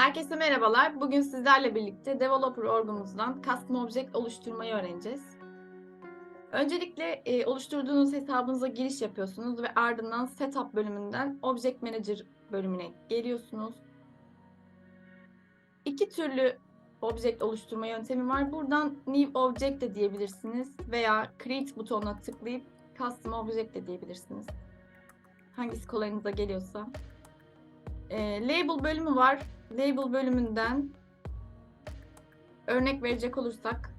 Herkese merhabalar. Bugün sizlerle birlikte Developer orgumuzdan Custom Object oluşturmayı öğreneceğiz. Öncelikle e, oluşturduğunuz hesabınıza giriş yapıyorsunuz ve ardından Setup bölümünden Object Manager bölümüne geliyorsunuz. İki türlü object oluşturma yöntemi var. Buradan New Object de diyebilirsiniz veya Create butonuna tıklayıp Custom Object de diyebilirsiniz. Hangisi kolayınıza geliyorsa. E, label bölümü var. Label bölümünden örnek verecek olursak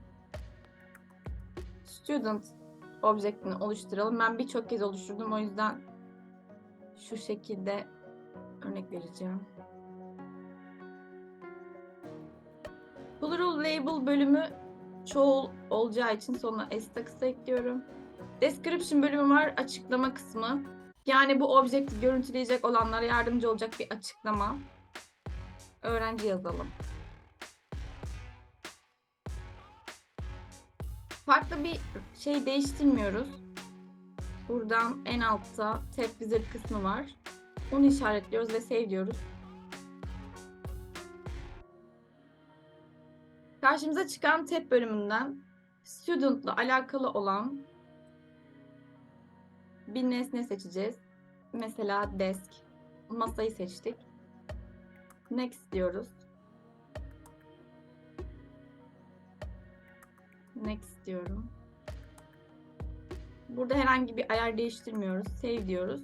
student objectini oluşturalım. Ben birçok kez oluşturdum o yüzden şu şekilde örnek vereceğim. Plural label bölümü çoğul olacağı için sonuna s takısı ekliyorum. Description bölümü var açıklama kısmı. Yani bu objekti görüntüleyecek olanlara yardımcı olacak bir açıklama. Öğrenci yazalım. Farklı bir şey değiştirmiyoruz. Buradan en altta tab wizard kısmı var. Onu işaretliyoruz ve save diyoruz. Karşımıza çıkan tab bölümünden student'la alakalı olan bir nesne seçeceğiz. Mesela desk. Masayı seçtik. Next diyoruz. Next diyorum. Burada herhangi bir ayar değiştirmiyoruz. Save diyoruz.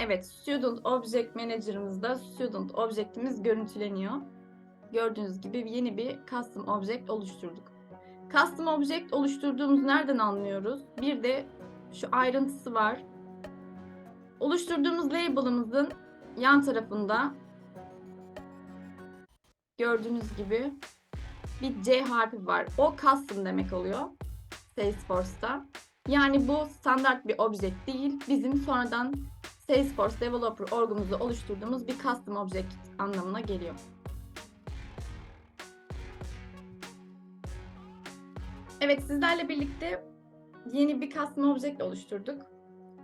Evet, Student Object Manager'ımızda Student Object'imiz görüntüleniyor. Gördüğünüz gibi yeni bir Custom Object oluşturduk. Custom Object oluşturduğumuzu nereden anlıyoruz? Bir de şu ayrıntısı var. Oluşturduğumuz label'ımızın yan tarafında gördüğünüz gibi bir C harfi var. O custom demek oluyor Salesforce'ta. Yani bu standart bir object değil. Bizim sonradan Salesforce Developer orgumuzda oluşturduğumuz bir custom object anlamına geliyor. Evet sizlerle birlikte yeni bir custom object oluşturduk.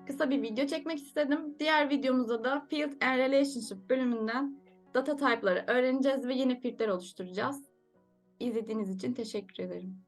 Kısa bir video çekmek istedim. Diğer videomuzda da Field and Relationship bölümünden data type'ları öğreneceğiz ve yeni field'ler oluşturacağız. İzlediğiniz için teşekkür ederim.